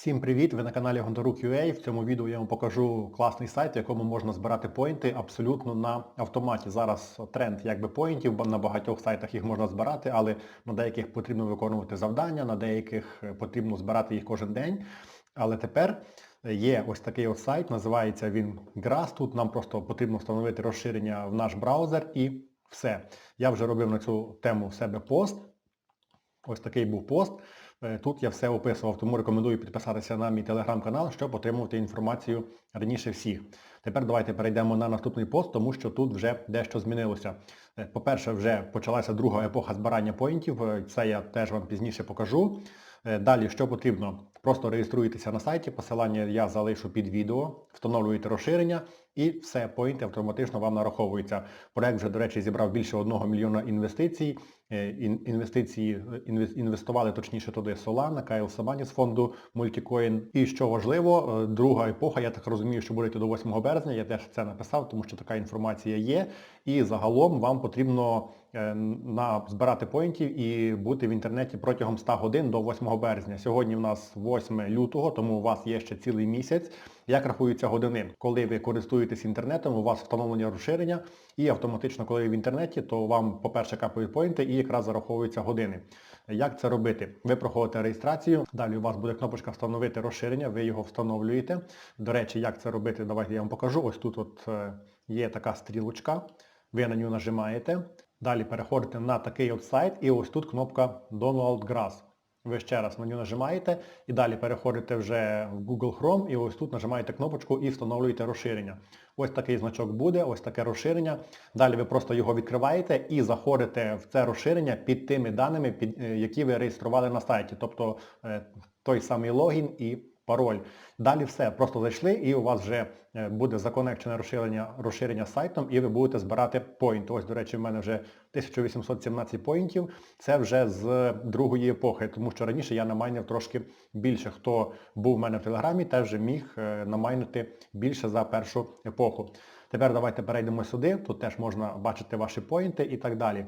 Всім привіт! Ви на каналі Гондарук.ua. В цьому відео я вам покажу класний сайт, в якому можна збирати поінти абсолютно на автоматі. Зараз тренд якби поінтів, на багатьох сайтах їх можна збирати, але на деяких потрібно виконувати завдання, на деяких потрібно збирати їх кожен день. Але тепер є ось такий от сайт, називається він Grass. Тут нам просто потрібно встановити розширення в наш браузер і все. Я вже робив на цю тему в себе пост. Ось такий був пост. Е, Тут я все описував, тому рекомендую підписатися на мій телеграм-канал, щоб отримувати інформацію раніше всіх. Тепер давайте перейдемо на наступний пост, тому що тут вже дещо змінилося. Е, По-перше, вже почалася друга епоха збирання поінтів, е, це я теж вам пізніше покажу. Е, Далі, що потрібно? Просто реєструєтеся на сайті, посилання я залишу під відео, встановлюєте розширення і все, поінти автоматично вам нараховуються. Проект вже, до речі, зібрав більше 1 мільйона інвестицій. Е, Інвестиції інвестували точніше туди Solana, Кайл Сабані з фонду Multicoin. І що важливо, е, друга епоха, я так розумію, що буде до 8 березня, я теж це написав, тому що така інформація є. І загалом вам потрібно на, збирати поінтів і бути в інтернеті протягом 100 годин до 8 березня. Сьогодні в нас 8 лютого, тому у вас є ще цілий місяць. Як рахуються години? Коли ви користуєтесь інтернетом, у вас встановлення розширення, і автоматично, коли ви в інтернеті, то вам, по-перше, капають поінти і якраз зараховуються години. Як це робити? Ви проходите реєстрацію, далі у вас буде кнопочка Встановити розширення, ви його встановлюєте. До речі, як це робити, давайте я вам покажу. Ось тут от е, є така стрілочка, ви на нього нажимаєте. Далі переходите на такий от сайт і ось тут кнопка Download Grass. Ви ще раз на нього нажимаєте і далі переходите вже в Google Chrome і ось тут нажимаєте кнопочку і встановлюєте розширення. Ось такий значок буде, ось таке розширення. Далі ви просто його відкриваєте і заходите в це розширення під тими даними, під, е, які ви реєстрували на сайті. Тобто е, той самий логін і пароль. Далі все, просто зайшли і у вас вже е, буде законекчене розширення, розширення сайтом і ви будете збирати поінт. Ось, до речі, в мене вже 1817 поінтів. Це вже з другої епохи, тому що раніше я намайнив трошки більше. Хто був в мене в Телеграмі, теж міг е, намайнити більше за першу епоху. Тепер давайте перейдемо сюди, тут теж можна бачити ваші поінти і так далі.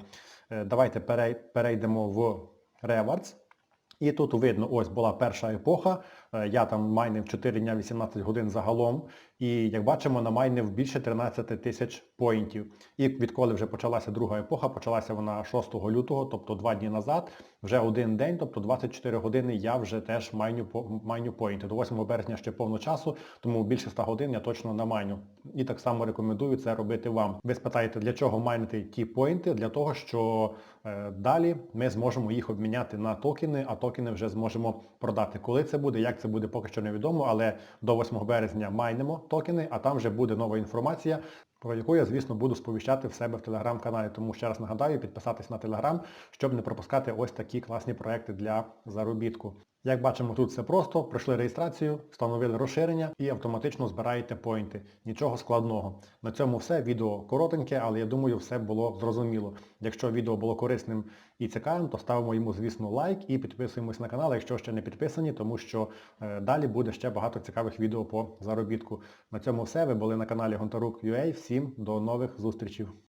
Е, Давайте перейдемо в Rewards. І тут видно, ось була перша епоха, е, я там майнив 4 дня 18 годин загалом, і як бачимо, намайнив більше 13 тисяч поінтів. І відколи вже почалася друга епоха, почалася вона 6 лютого, тобто 2 дні назад, вже один день, тобто 24 години я вже теж майню, майню поінти. До 8 березня ще повно часу, тому більше 100 годин я точно намайню. І так само рекомендую це робити вам. Ви спитаєте, для чого майнити ті поінти? Для того, що е, далі ми зможемо їх обміняти на токени, а токени вже зможемо продати. Коли це буде, як це буде, поки що невідомо, але до 8 березня майнимо токени, а там вже буде нова інформація, про яку я, звісно, буду сповіщати в себе в телеграм-каналі. Тому ще раз нагадаю, підписатись на телеграм, щоб не пропускати ось такі класні проекти для заробітку. Як бачимо, тут все просто, пройшли реєстрацію, встановили розширення і автоматично збираєте поінти. Нічого складного. На цьому все. Відео коротеньке, але я думаю, все було зрозуміло. Якщо відео було корисним і цікавим, то ставимо йому, звісно, лайк і підписуємось на канал, якщо ще не підписані, тому що е, далі буде ще багато цікавих відео по заробітку. На цьому все. Ви були на каналі Гонтарук.ua. Всім до нових зустрічей.